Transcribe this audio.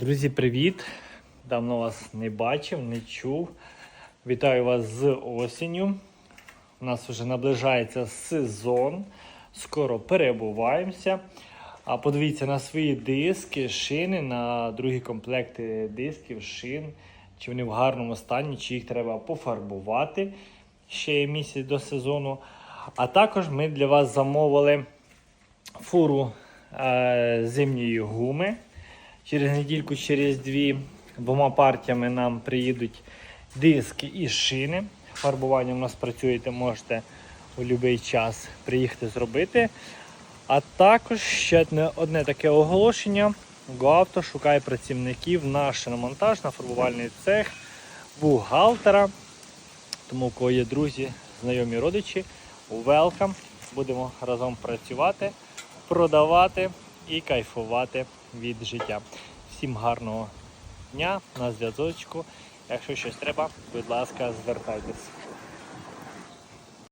Друзі, привіт! Давно вас не бачив, не чув. Вітаю вас з осінню. У нас вже наближається сезон. Скоро перебуваємося. А подивіться на свої диски, шини, на другі комплекти дисків, шин. Чи вони в гарному стані, чи їх треба пофарбувати ще є місяць до сезону. А також ми для вас замовили фуру е, зимньої гуми. Через недільку, через дві, двома партіями нам приїдуть диски і шини. Фарбування у нас працюєте, можете у будь-який час приїхати зробити. А також ще одне, таке оголошення. GoAuto шукає працівників на шиномонтаж, на фарбувальний цех, бухгалтера. Тому у кого є друзі, знайомі родичі, welcome. Будемо разом працювати, продавати і кайфувати від життя. Всім гарного дня на зв'язочку. Якщо щось треба, будь ласка, звертайтесь.